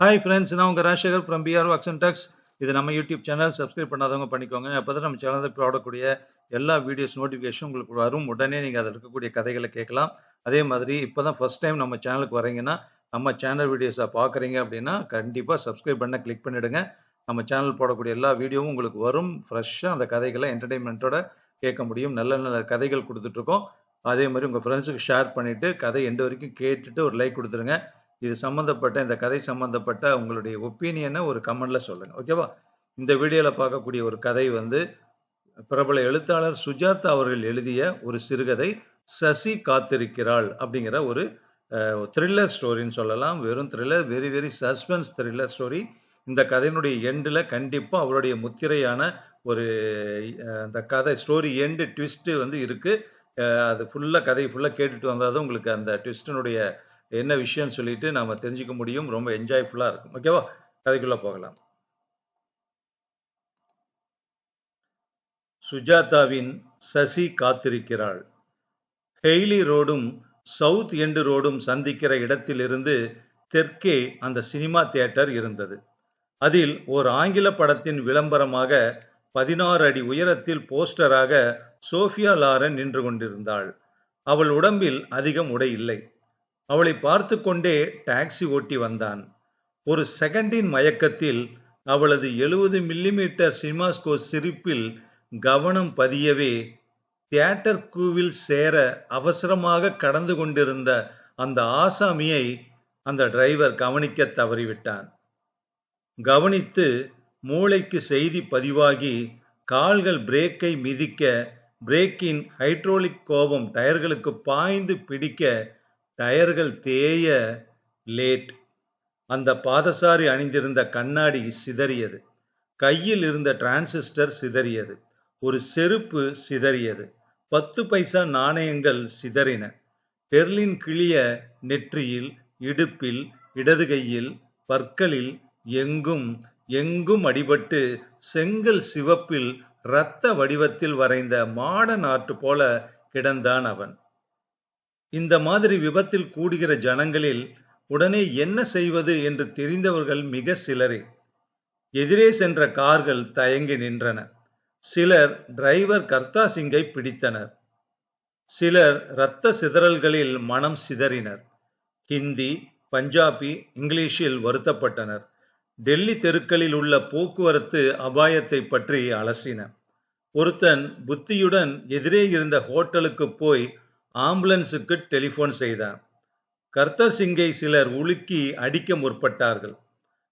Hi friends நான் உங்கள் Rajasekar from PR action techs இது நம்ம யூடியூப் சேனல் சப்ஸ்கிரைப் பண்ணாதவங்க பண்ணிக்கோங்க. அப்போ தான் நம்ம சேனலில் போடக்கூடிய எல்லா வீடியோஸ் நோட்டிஃபிகேஷன் உங்களுக்கு வரும். உடனே நீங்கள் அதில் இருக்கக்கூடிய கதைகளை கேட்கலாம். அதே மாதிரி இப்போ தான் ஃபஸ்ட் டைம் நம்ம சேனலுக்கு வரீங்கன்னா நம்ம சேனல் வீடியோஸை பார்க்குறீங்க அப்படின்னா கண்டிப்பாக சப்ஸ்கிரைப் பண்ண கிளிக் பண்ணிவிடுங்க நம்ம சேனல் போடக்கூடிய எல்லா வீடியோவும் உங்களுக்கு வரும். ஃப்ரெஷ்ஷாக அந்த கதைகளை என்டர்டெயின்மெண்ட்டோட கேட்க முடியும். நல்ல நல்ல கதைகள் கொடுத்துட்ருக்கோம் அதே மாதிரி உங்கள் ஃப்ரெண்ட்ஸுக்கு ஷேர் பண்ணிவிட்டு கதை எண்டு வரைக்கும் கேட்டுட்டு ஒரு லைக் கொடுத்துருங்க. இது சம்மந்தப்பட்ட இந்த கதை சம்மந்தப்பட்ட உங்களுடைய ஒப்பீனியனை ஒரு கமெண்ட்ல சொல்லுங்கள் ஓகேவா? இந்த வீடியோவில் பார்க்கக்கூடிய ஒரு கதை வந்து பிரபல எழுத்தாளர் சுஜாதா அவர்கள் எழுதிய ஒரு சிறுகதை சசி காத்திருக்கிறாள் அப்படிங்கிற ஒரு த்ரில்லர் ஸ்டோரின்னு சொல்லலாம். வெறும் thriller very very suspense thriller story இந்த கதையினுடைய எண்டில் கண்டிப்பாக அவருடைய முத்திரையான ஒரு அந்த கதை ஸ்டோரி எண்டு ட்விஸ்ட்டு வந்து இருக்குது அது ஃபுல்லாக கதை ஃபுல்லாக கேட்டுட்டு வந்தால் தான் உங்களுக்கு அந்த ட்விஸ்டினுடைய என்ன விஷயம்னு சொல்லிட்டு நாம தெரிஞ்சுக்க முடியும். ரொம்ப என்ஜாய்ஃபுல்லாக இருக்கும். ஓகேவா கதைக்குள்ளே போகலாம். சுஜாதாவின் சசி காத்திருக்கிறாள். ஹெய்லி ரோடும் சவுத் எண்டு ரோடும் சந்திக்கிற இடத்திலிருந்து தெற்கே அந்த சினிமா தியேட்டர் இருந்தது. அதில் ஒரு ஆங்கில படத்தின் விளம்பரமாக பதினாறு அடி உயரத்தில் போஸ்டராக சோஃபியா லாரன் நின்று கொண்டிருந்தாள். அவள் உடம்பில் அதிகம் உடை இல்லை. அவளை பார்த்து கொண்டே டாக்ஸி ஓட்டி வந்தான். ஒரு செகண்டின் மயக்கத்தில் அவளது எழுபது மில்லிமீட்டர் சினிமாஸ்கோ சிரிப்பில் கவனம் பதியவே தியேட்டர் கூவில் சேர அவசரமாக கடந்து கொண்டிருந்த அந்த ஆசாமியை அந்த டிரைவர் கவனிக்க தவறிவிட்டான். கவனித்து மூளைக்கு செய்தி பதிவாகி கால்கள் பிரேக்கை மிதிக்க பிரேக்கின் ஹைட்ரோலிக் கோபம் டயர்களுக்கு பாய்ந்து பிடிக்க டயர்கள் தேய லேட். அந்த பாதசாரி அணிந்திருந்த கண்ணாடி சிதறியது. கையில் இருந்த டிரான்சிஸ்டர் சிதறியது. ஒரு செருப்பு சிதறியது. பத்து பைசா நாணயங்கள் சிதறின. பெர்லின் கிளிய நெற்றியில் இடுப்பில் இடது கையில் பற்களில் எங்கும் எங்கும் அடிபட்டு செங்கல் சிவப்பில் இரத்த வடிவத்தில் வரைந்த மாடன் ஆர்ட் போல கிடந்தான் அவன். இந்த மாதிரி விபத்தில் கூடுகிற ஜனங்களில் உடனே என்ன செய்வது என்று தெரிந்தவர்கள் மிக சிலரே. எதிரே சென்ற கார்கள் தயங்கி நின்றன. சிலர் டிரைவர் கர்த்தா சிங்கை பிடித்தனர். சிலர் இரத்த சிதறல்களில் மனம் சிதறினர். ஹிந்தி பஞ்சாபி இங்கிலீஷில் வருத்தப்பட்டனர். டெல்லி தெருக்களில் உள்ள போக்குவரத்து அபாயத்தை பற்றி அலசின. ஒருத்தன் புத்தியுடன் எதிரே இருந்த ஹோட்டலுக்கு போய் ஆம்புலன்ஸுக்கு டெலிஃபோன் செய்தான் கர்த்தர் சிங்கை சிலர் உலுக்கி அடிக்க முற்பட்டார்கள்.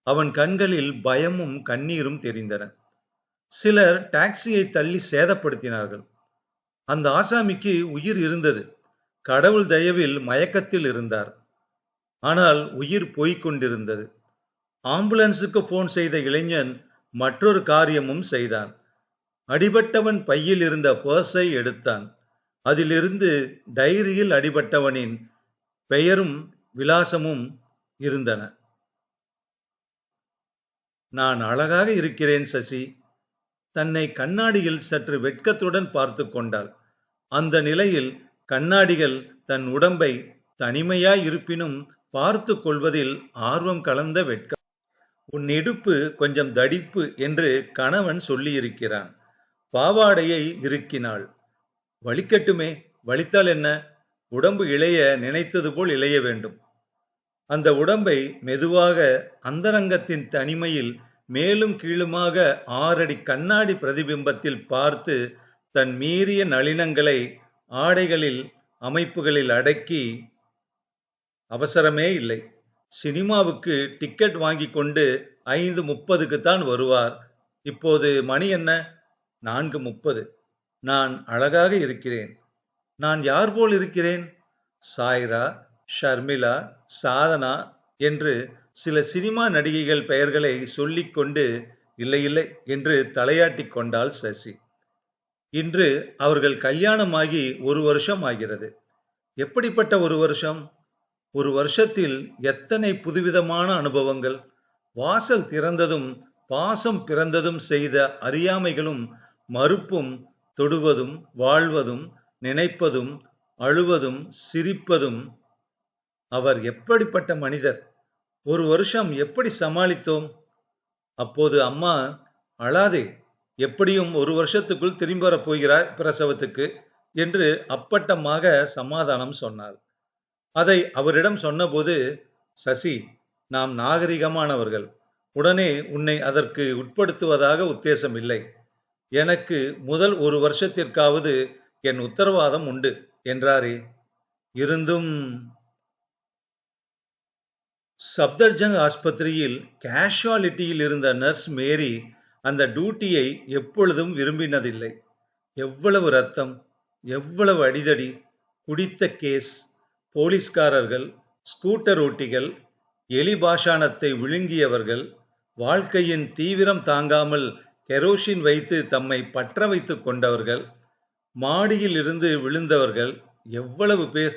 அவன் கண்களில் பயமும் கண்ணீரும் தெரிந்தன. சிலர் டாக்ஸியை தள்ளி சேதப்படுத்தினார்கள். அந்த ஆசாமிக்கு உயிர் இருந்தது. கடவுள் தயவில் மயக்கத்தில் இருந்தார். ஆனால் உயிர் போய்கொண்டிருந்தது ஆம்புலன்ஸுக்கு போன் செய்த இளைஞன் மற்றொரு காரியமும் செய்தான். அடிபட்டவன் பையில் இருந்த பர்ஸை எடுத்தான். அதிலிருந்து டைரியில் அடிபட்டவனின் பெயரும் விலாசமும் இருந்தன. நான் அழகாக இருக்கிறேன் சசி. தன்னை கண்ணாடியில் சற்று வெட்கத்துடன் பார்த்து கொண்டாள். அந்த நிலையில் கண்ணாடிகள் தன் உடம்பை தனிமையாய் இருப்பினும் பார்த்து கொள்வதில் ஆர்வம் கலந்த வெட்கம். உன் இடுப்பு கொஞ்சம் தடிப்பு என்று கணவன் சொல்லியிருக்கிறான். பாவாடையை இறுக்கினாள். வலிக்கட்டுமே வலித்தால் என்ன? உடம்பு இளைய நினைத்தது போல் இளைய வேண்டும். அந்த உடம்பை மெதுவாக அந்தரங்கத்தின் தனிமையில் மேலும் கீழுமாக ஆறடி கண்ணாடி பிரதிபிம்பத்தில் பார்த்து தன் மீறிய நளினங்களை ஆடைகளில் அமைப்புகளில் அடக்கி அவசரமே இல்லை. சினிமாவுக்கு டிக்கெட் வாங்கி கொண்டு ஐந்து முப்பதுக்கு தான் வருவார். இப்போது மணி என்ன? நான்கு முப்பது. நான் அழகாக இருக்கிறேன். நான் யார் போல் இருக்கிறேன்? சாய்ரா ஷர்மிளா சாதனா என்று சில சினிமா நடிகைகள் பெயர்களை சொல்லிக்கொண்டு இல்லை இல்லை என்று தலையாட்டி கொண்டாள் சசி. இன்று அவர்கள் கல்யாணமாகி ஒரு வருஷம் ஆகிறது. எப்படிப்பட்ட ஒரு வருஷம்? ஒரு வருஷத்தில் எத்தனை புதுவிதமான அனுபவங்கள்? வாசல் திறந்ததும் பாசம் பிறந்ததும் செய்த அறியாமைகளும் மறுப்பும் தொடுவதும் வாழ்வதும் நினைப்பதும் அழுவதும் சிரிப்பதும் அவர் எப்படிப்பட்ட மனிதர்? ஒரு வருஷம் எப்படி சமாளித்தோம்? அப்போது அம்மா அழாதே எப்படியும் ஒரு வருஷத்துக்குள் திரும்பி வரப் போகிறார் பிரசவத்துக்கு என்று அப்பட்டமாக சமாதானம் சொன்னார் அதை அவரிடம் சொன்னபோது சசி நாம் நாகரிகமானவர்கள். உடனே உன்னை அதற்கு உட்படுத்துவதாக உத்தேசம் இல்லை எனக்கு முதல் ஒரு வருஷத்திற்காவது என் உத்தரவாதம் உண்டு என்றாரே. இருந்தும் சப்தர்ஜங் ஆஸ்பத்திரியில் கேஷுவாலிட்டியில் இருந்த நர்ஸ் மேரி அந்த டியூட்டியை எப்பொழுதும் விரும்பினதில்லை. எவ்வளவு ரத்தம் எவ்வளவு அடிதடி குடித்த கேஸ் போலீஸ்காரர்கள் ஸ்கூட்டர் ஓட்டிகள் எலி பாஷாணத்தை விழுங்கியவர்கள் வாழ்க்கையின் தீவிரம் தாங்காமல் கெரோசின் வைத்து தம்மை பற்ற வைத்துக் கொண்டவர்கள் மாடியில் இருந்து விழுந்தவர்கள் எவ்வளவு பேர்?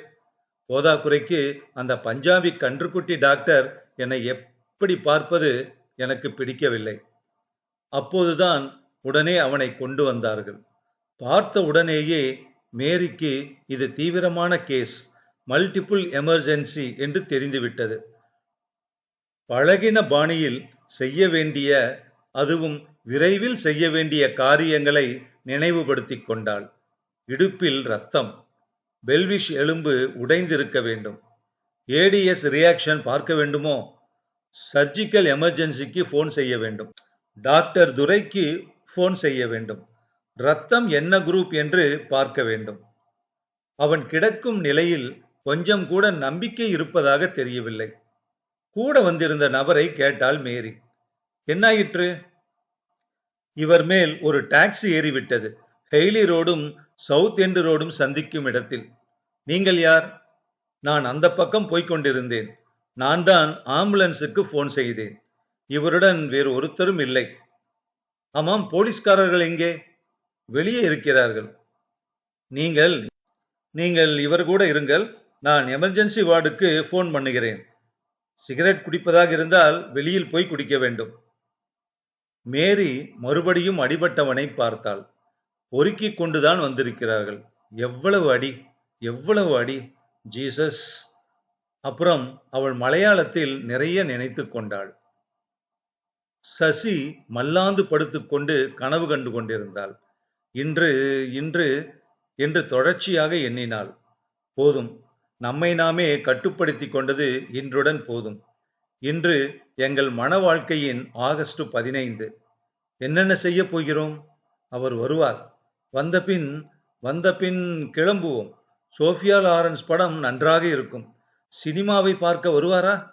போதாக்குறைக்கு அந்த பஞ்சாபி கன்றுக்குட்டி டாக்டர் என்னை எப்படி பார்ப்பது எனக்கு பிடிக்கவில்லை. அப்போதுதான் உடனே அவனை கொண்டு வந்தார்கள். பார்த்த உடனேயே மேரிக்கு இது தீவிரமான கேஸ் மல்டிபிள் எமர்ஜென்சி என்று தெரிந்துவிட்டது. பழகின பாணியில் செய்ய வேண்டிய அதுவும் விரைவில் செய்ய வேண்டிய காரியங்களை நினைவுபடுத்திக் கொண்டாள். இடுப்பில் ரத்தம். பெல்விஷ் எலும்பு உடைந்திருக்க வேண்டும். ஏடிஎஸ் ரியாக்ஷன் பார்க்க வேண்டுமோ? சர்ஜிக்கல் எமர்ஜென்சிக்கு ஃபோன் செய்ய வேண்டும். டாக்டர் துரைக்கு ஃபோன் செய்ய வேண்டும். ரத்தம் என்ன குரூப் என்று பார்க்க வேண்டும். அவன் கிடக்கும் நிலையில் கொஞ்சம் கூட நம்பிக்கை இருப்பதாக தெரியவில்லை. கூட வந்திருந்த நபரை கேட்டாள் மேரி. என்னாயிற்று? இவர் மேல் ஒரு டாக்ஸி ஏறிவிட்டது. ஹெய்லி ரோடும் சவுத் எண்டு ரோடும் சந்திக்கும் இடத்தில். நீங்கள் யார்? நான் அந்த பக்கம் போய்கொண்டிருந்தேன் நான் தான் ஆம்புலன்ஸுக்கு ஃபோன் செய்தேன். இவருடன் வேறு ஒருத்தரும் இல்லை. ஆமாம் போலீஸ்காரர்கள் எங்கே? வெளியே இருக்கிறார்கள். நீங்கள் நீங்கள் இவர் கூட இருங்கள். நான் எமர்ஜென்சி வார்டுக்கு ஃபோன் பண்ணுகிறேன். சிகரெட் குடிப்பதாக இருந்தால் வெளியில் போய் குடிக்க வேண்டும். மேரி மறுபடியும் அடிபட்டவனை பார்த்தாள். பொறுக்கிக் கொண்டுதான் வந்திருக்கிறார்கள். எவ்வளவு அடி எவ்வளவு அடி ஜீசஸ். அப்புறம் அவள் மலையாளத்தில் நிறைய நினைத்து கொண்டாள். சசி மல்லாந்து படுத்துக்கொண்டு கனவு கண்டு கொண்டிருந்தாள். இன்று இன்று என்று தொடர்ச்சியாக எண்ணினாள். போதும். நம்மை நாமே கட்டுப்படுத்தி கொண்டது இன்றுடன் போதும். இன்று எங்கள் மன வாழ்க்கையின் ஆகஸ்ட் பதினைந்து. என்னென்ன செய்ய போகிறோம்? அவர் வருவார். வந்த பின் வந்த பின் கிளம்புவோம். சோஃபியா லாரன்ஸ் படம் நன்றாக இருக்கும். சினிமாவை பார்க்க வருவாரா?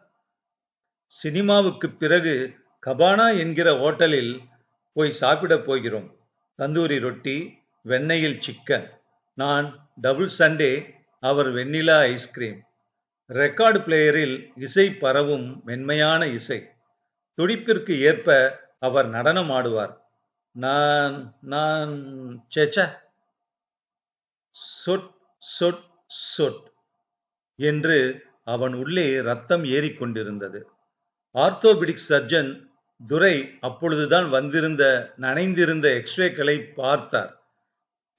சினிமாவுக்கு பிறகு கபானா என்கிற ஹோட்டலில் போய் சாப்பிடப் போகிறோம். தந்தூரி ரொட்டி வெண்ணெயில் சிக்கன். நான் டபுள் சண்டே அவர் வெண்ணிலா ஐஸ்கிரீம். ரெக்கார்டு பிளேயரில் இசை பரவும் மென்மையான இசை. துடிப்பிற்கு ஏற்ப அவர் நடனம் ஆடுவார். நான் நான் சேச்ச சொட் சொட் சொட் என்று அவன் உள்ளே ரத்தம் ஏறிக்கொண்டிருந்தது ஆர்த்தோபிடிக் சர்ஜன் துரை அப்பொழுதுதான் வந்திருந்த நனைந்திருந்த எக்ஸ்ரேக்களை பார்த்தார்.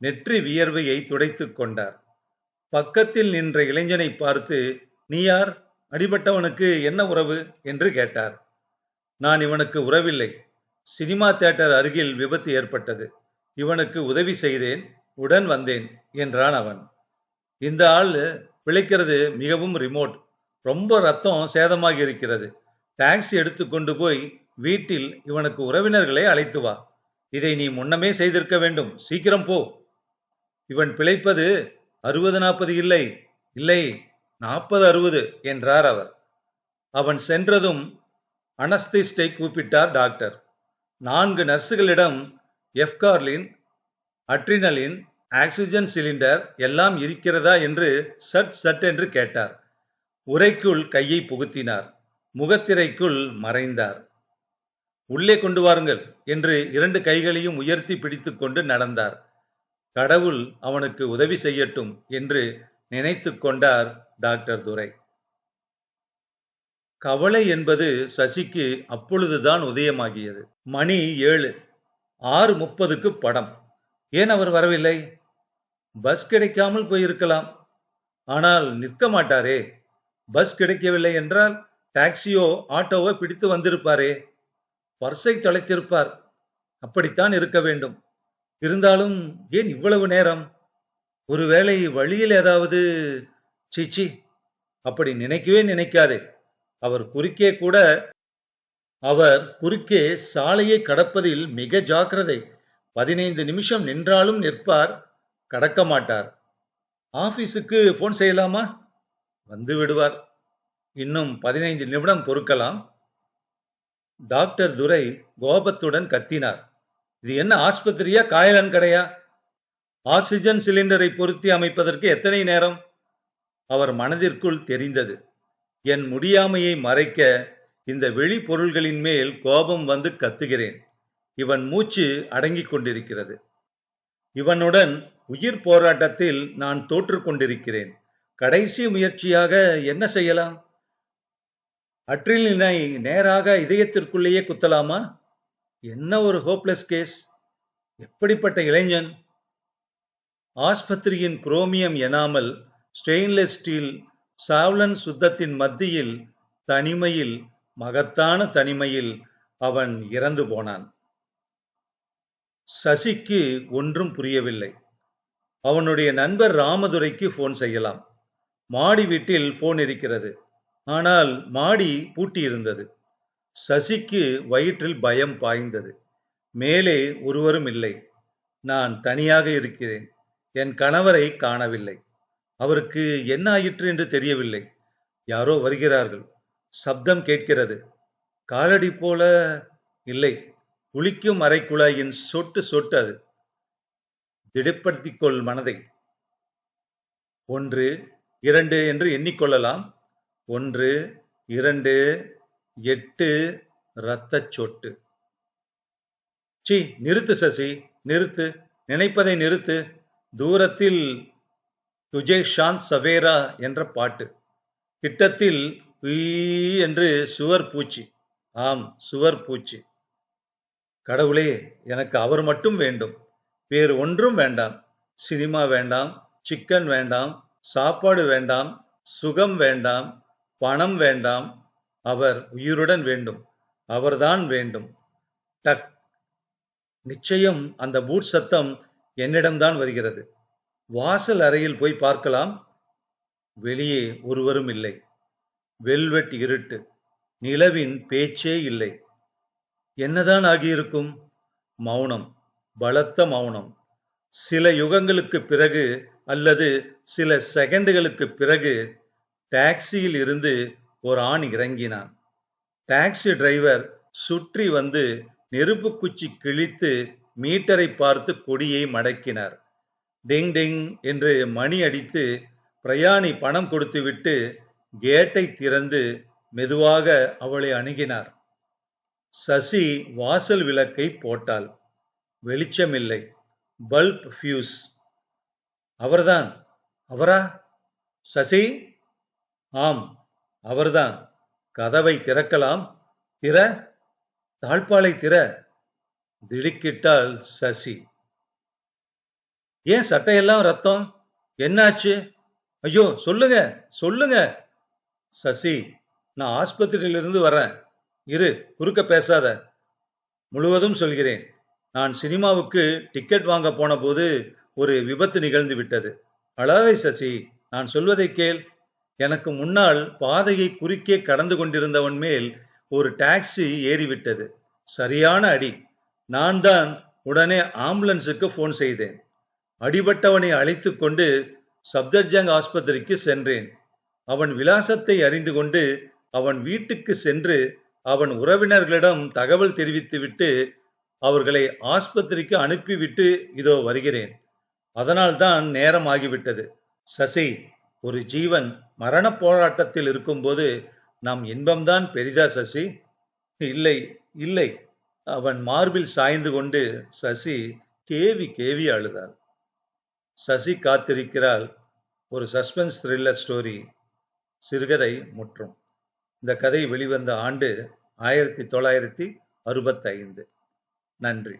நெற்றி வியர்வையை துடைத்து கொண்டார். பக்கத்தில் நின்ற இளைஞனை பார்த்து நீ யார்? அடிபட்டவனுக்கு என்ன உறவு? என்று கேட்டார். நான் இவனுக்கு உறவில்லை. சினிமா தியேட்டர் அருகில் விபத்து ஏற்பட்டது. இவனுக்கு உதவி செய்தேன். உடன் வந்தேன் என்றான் அவன். இந்த ஆள் பிழைக்கிறது மிகவும் ரிமோட் ரொம்ப ரத்தம் சேதமாகி இருக்கிறது. டாக்ஸி எடுத்துக்கொண்டு போய் வீட்டில் இவனுக்கு உறவினர்களை அழைத்து வா. இதை நீ முன்னமே செய்திருக்க வேண்டும். சீக்கிரம் போ. இவன் பிழைப்பது அறுபது நாற்பது இல்லை. இல்லை நாற்பது அறுபது என்றார் அவர். அவன் சென்றதும் அனஸ்திஸ்டை கூப்பிட்டார் டாக்டர். நான்கு நர்ஸுகளிடம் எஃப்கார்லின் அட்ரினலின் ஆக்சிஜன் சிலிண்டர் எல்லாம் இருக்கிறதா என்று சட் சட் என்று கேட்டார். உரைக்குள் கையை புகுத்தினார். முகத்திரைக்குள் மறைந்தார். உள்ளே கொண்டு வாருங்கள் என்று இரண்டு கைகளையும் உயர்த்தி பிடித்துக்கொண்டு நடந்தார். கடவுள் அவனுக்கு உதவி செய்யட்டும் என்று நினைத்து கொண்டார் டாக்டர் துரை. கவலை என்பது சசிக்கு அப்பொழுதுதான் உதயமாகியது. மணி ஏழு. ஆறு முப்பதுக்கு படம். ஏன் அவர் வரவில்லை? பஸ் கிடைக்காமல் போயிருக்கலாம். ஆனால் நிற்க மாட்டாரே. பஸ் கிடைக்கவில்லை என்றால் டாக்ஸியோ ஆட்டோவோ பிடித்து வந்திருப்பாரே. பர்சை தொலைத்திருப்பார். அப்படித்தான் இருக்க வேண்டும். இருந்தாலும் ஏன் இவ்வளவு நேரம்? ஒருவேளை வழியில் ஏதாவது சீச்சி அப்படி நினைக்கவே நினைக்காதே. அவர் குறுக்கே கூட அவர் குறுக்கே சாலையை கடப்பதில் மிக ஜாக்கிரதை. பதினைந்து நிமிஷம் நின்றாலும் நிற்பார் கடக்க மாட்டார். ஆபீஸுக்கு போன் செய்யலாமா? வந்து விடுவார். இன்னும் பதினைந்து நிமிடம் பொறுக்கலாம். டாக்டர் துரை கோபத்துடன் கத்தினார். இது என்ன ஆஸ்பத்திரியா காயலன் கடையா? ஆக்சிஜன் சிலிண்டரை பொருத்தி அமைப்பதற்கு எத்தனை நேரம்? அவர் மனதிற்குள் தெரிந்தது. என் முடியாமையை மறைக்க இந்த வெளி பொருள்களின் மேல் கோபம் வந்து கத்துகிறேன். இவன் மூச்சு அடங்கிக் கொண்டிருக்கிறது. இவனுடன் உயிர் போராட்டத்தில் நான் தோற்றுக்கொண்டிருக்கிறேன் கடைசி முயற்சியாக என்ன செய்யலாம்? அற்றிலினை நேராக இதயத்திற்குள்ளேயே குத்தலாமா? என்ன ஒரு ஹோப்லெஸ் கேஸ் எப்படிப்பட்ட இளைஞன்? ஆஸ்பத்திரியின் chromium enamel stainless steel Savlon சுத்தத்தின் மத்தியில் தனிமையில் மகத்தான தனிமையில் அவன் இறந்து போனான். சசிக்கு ஒன்றும் புரியவில்லை. அவனுடைய நண்பர் ராமதுரைக்கு போன் செய்யலாம். மாடி வீட்டில் போன் இருக்கிறது. ஆனால் மாடி பூட்டியிருந்தது. சசிக்கு வயிற்றில் பயம் பாய்ந்தது. மேலே ஒருவரும் இல்லை. நான் தனியாக இருக்கிறேன். என் கணவரை காணவில்லை. அவருக்கு என்ன ஆயிற்று என்று தெரியவில்லை. யாரோ வருகிறார்கள். சப்தம் கேட்கிறது. காலடி போல இல்லை. குளிக்கும் அரைக்குழாயின் சொட்டு சொட்டு அது. திடப்படுத்திக் கொள் மனதை. ஒன்று இரண்டு என்று எண்ணிக்கொள்ளலாம். ஒன்று இரண்டு எட்டு இரத்த சொட்டு. சி நிறுத்து சசி நிறுத்து. நினைப்பதை நிறுத்து. தூரத்தில் துஜே ஷாந்த் சவேரா என்ற பாட்டு. கிட்டத்தில் என்று சுவர் பூச்சி. ஆம் சுவர் பூச்சி. கடவுளே எனக்கு அவர் மட்டும் வேண்டும். வேறு ஒன்றும் வேண்டாம். சினிமா வேண்டாம் சிக்கன் வேண்டாம் சாப்பாடு வேண்டாம் சுகம் வேண்டாம் பணம் வேண்டாம். அவர் உயிருடன் வேண்டும். அவர்தான் வேண்டும். டக். நிச்சயம் அந்த பூட் சத்தம் என்னிடம்தான் வருகிறது. வாசல் அறையில் போய் பார்க்கலாம். வெளியே ஒருவரும் இல்லை. வெல்வெட் இருட்டு. நிலவின் பேச்சே இல்லை. என்னதான் ஆகியிருக்கும்? மௌனம். பலத்த மௌனம். சில யுகங்களுக்கு பிறகு அல்லது சில செகண்டுகளுக்கு பிறகு டாக்ஸியில் இருந்து ஒரு ஆண் இறங்கினான். டாக்ஸி டிரைவர் சுற்றி வந்து நெருப்பு குச்சி கிழித்து மீட்டரை பார்த்து கொடியை மடக்கினார். டிங் டிங் என்று மணி அடித்து பிரயாணி பணம் கொடுத்துவிட்டு கேட்டை திறந்து மெதுவாக அவளை அணுகினார். சசி வாசல் விளக்கை போட்டாள். வெளிச்சமில்லை. Bulb fuse. அவர்தான். அவரா? சசி? ஆம் அவர்தான். கதவை திறக்கலாம். திற. தாழ்பாலை திற. திடுக்கிட்டாள் சசி. ஏன் சட்டையெல்லாம் ரத்தம்? என்னாச்சு? ஐயோ சொல்லுங்க சொல்லுங்க. சசி நான் ஆஸ்பத்திரியிலிருந்து வரேன். இரு குறுக்க பேசாத. முழுவதும் சொல்கிறேன். நான் சினிமாவுக்கு டிக்கெட் வாங்க போன போது ஒரு விபத்து நிகழ்ந்து விட்டது. அழாதை சசி நான் சொல்வதை கேள். எனக்கு முன்னால் பாதையை குறுக்கே கடந்து கொண்டிருந்தவன் மேல் ஒரு டாக்ஸி ஏறிவிட்டது. சரியான அடி. நான் தான் உடனே ஆம்புலன்ஸுக்கு போன் செய்தேன். அடிபட்டவனை அழைத்து கொண்டு சப்தர்ஜங் ஆஸ்பத்திரிக்கு சென்றேன். அவன் விலாசத்தை அறிந்து கொண்டு அவன் வீட்டுக்கு சென்று அவன் உறவினர்களிடம் தகவல் தெரிவித்துவிட்டு அவர்களை ஆஸ்பத்திரிக்கு அனுப்பிவிட்டு இதோ வருகிறேன். அதனால்தான் நேரம் ஆகிவிட்டது சசி ஒரு ஜீவன் மரண போராட்டத்தில் இருக்கும்போது நாம் இன்பம்தான் பெரிதா சசி? இல்லை இல்லை. அவன் மார்பில் சாய்ந்து கொண்டு சசி கேவி கேவி அழுதாள். சசி காத்திருக்கிறாள். ஒரு சஸ்பென்ஸ் த்ரில்லர் ஸ்டோரி. சிறுகதை முற்றும். இந்த கதை வெளிவந்த ஆண்டு ஆயிரத்தி தொள்ளாயிரத்தி அறுபத்தைந்து. நன்றி.